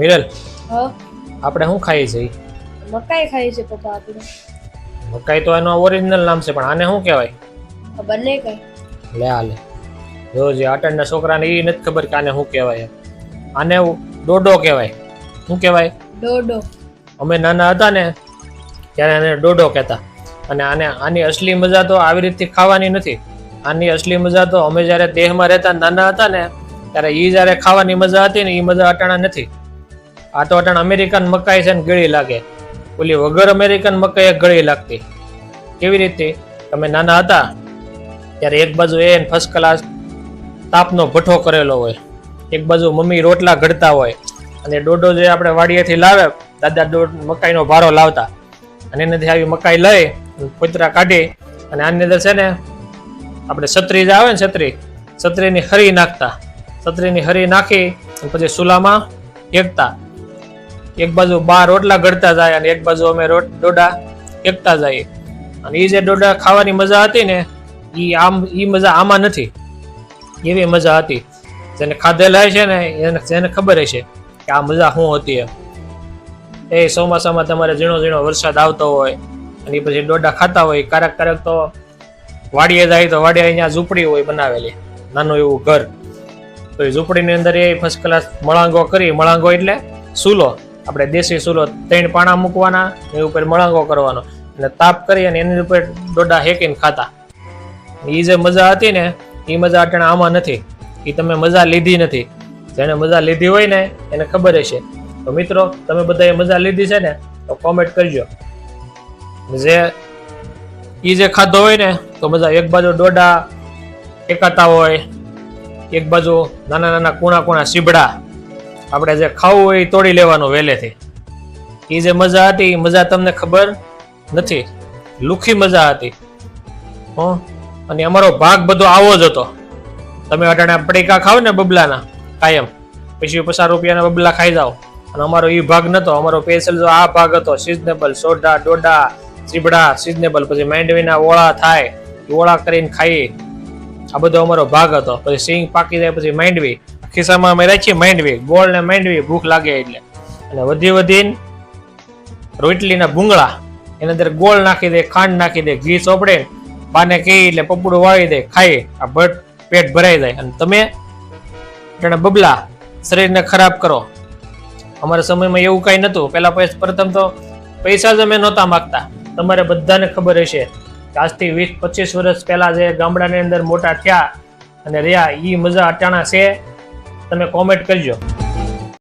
મિરલ હ? આપણે શું ખાઈએ છીએ? મકાઈ ખાઈએ છે પપ્પા આપણે. મકાઈ તો એનો ઓરિજિનલ નામ છે પણ આને શું કહેવાય? ખબર નહીં કઈ. લે આ જો જે અટણના છોકરાને એ નથી ખબર કે આને શું કહેવાય આને ડોડો કહેવાય. શું કહેવાય? ડોડો. અમે નાના હતા ને ત્યારે આને ડોડો કહેતા. અને આને આની અસલી મજા તો આવી રીતથી ખાવાની નથી. આની અસલી મજા તો અમે જ્યારે દેહમાં રહેતા નાના હતા ને ત્યારે એ જ્યારે ખાવાની મજા હતી ને એ મજા અટાણા નથી. આ તો અટાણ અમેરિકન મકાઈ છે ને ગળી લાગે. ઓલી વગર અમેરિકન મકાઈ ગળી લાગતી. કેવી રીતે? તમે નાના હતા, ત્યારે એક બાજુ એ ફર્સ્ટ ક્લાસ તાપનો ભઠ્ઠો કરેલો હોય. એક બાજુ મમ્મી રોટલા ઘડતા હોય. અને ડોડો જે આપણે વાડીએથી લાવે, દાદા દોઢ મકાઈનો ભારો લાવતા. અને એનાથી આવી મકાઈ લઈ પોતરા કાઢી, અને આની અંદર છે ને, આપણે છત્રી જે આવે ને છત્રી, છત્રીની હરી નાખતા. છત્રીની હરી નાખી પછી સુલામાં એકતા એક બાજુ બાર રોટલા ઘડતા જાય અને એક બાજુ અમે રોટ ડોડા એકતા જઈએ. અને એ જે ડોડા ખાવાની મજા હતી ને એ આમ એ મજા આમાં નથી. એવી મજા હતી. જેને ખાધેલા છે ને, એને જેને ખબર હશે કે આ મજા શું હતી એમ. એ ચોમાસામાં તમારે ઝીણો ઝીણો વરસાદ આવતો હોય અને એ પછી ડોડા ખાતા હોય ક્યારેક ક્યારેક તો વાડીએ જાય તો વાડીએ અહીંયા ઝૂંપડી હોય બનાવેલી, નાનું એવું ઘર. તો એ ઝૂંપડીની અંદર એ ફર્સ્ટ ક્લાસ મળાંગો કરી, મળાંગો એટલે સૂલો. આપણે દેશી સૂલો ત્રણ પાણા મૂકવાના, એની ઉપર મળાંગો કરવાનો. અને તાપ કરી અને એની ઉપર ડોડા હેકીને ખાતા. એ જે મજા હતી ને એ મજા અટાણે આમાં નથી. એ તમે મજા લીધી નથી. જેને મજા લીધી હોય ને, એને ખબર હશે. તો મિત્રો, તમે બધાએ મજા લીધી છે ને, તો કોમેન્ટ કરજો. જે એ જે ખાધો હોય ને, તો મજા એક બાજુ ડોડા એકાતા હોય, એક બાજુ નાના નાના કૂણા કૂણા સીબડા આપણે જે ખાવું હોય એ તોડી લેવાનું વહેલેથી એ જે મજા હતી એ મજા તમને ખબર નથી. લુખી મજા હતી. હો? અને અમારો ભાગ બધો આવો જ હતો. તમે અટાણે પડીકા ખાવ ને બબલાના, કાયમ. પછી પચાસ રૂપિયાના બબલા ખાઈ જાઓ. અને અમારો એ ભાગ નતો, અમારો સ્પેશિયલ જો આ ભાગ હતો સિઝનેબલ સોડા, ડોડા, ચીબડા સિઝનેબલ પછી માંડવીના ઓળા થાય ઓળા કરીને ખાઈએ આ બધો અમારો ભાગ હતો. પછી સિંગ પાકી જાય, પછી માંડવી. ખિસ્સામાં અમે રાખીએ, માંડવી. ગોળ ને માંડવી, ભૂખ લાગે એટલે. અને વધી વધીને રોટલીના ભૂંગળા. એની અંદર ગોળ નાખી દે, ખાંડ નાખી દે, ઘી ચોપડે પાને કહી એટલે પપડું વાળી દે, ખાઈ. આ ભટ પેટ ભરાઈ જાય. અને તમે જાણે બબલા શરીરને ખરાબ કરો. અમારા સમયમાં એવું કાંઈ નહોતું. પહેલા પ્રથમ તો પૈસા જ અમે નહોતા માગતા. તમારે બધાને ખબર હશે. આજથી વીસ પચીસ વર્ષ પહેલાં જે ગામડાની અંદર મોટા થયા અને રહ્યા એ મજા અટાણા છે. તમે કોમેન્ટ કરજો.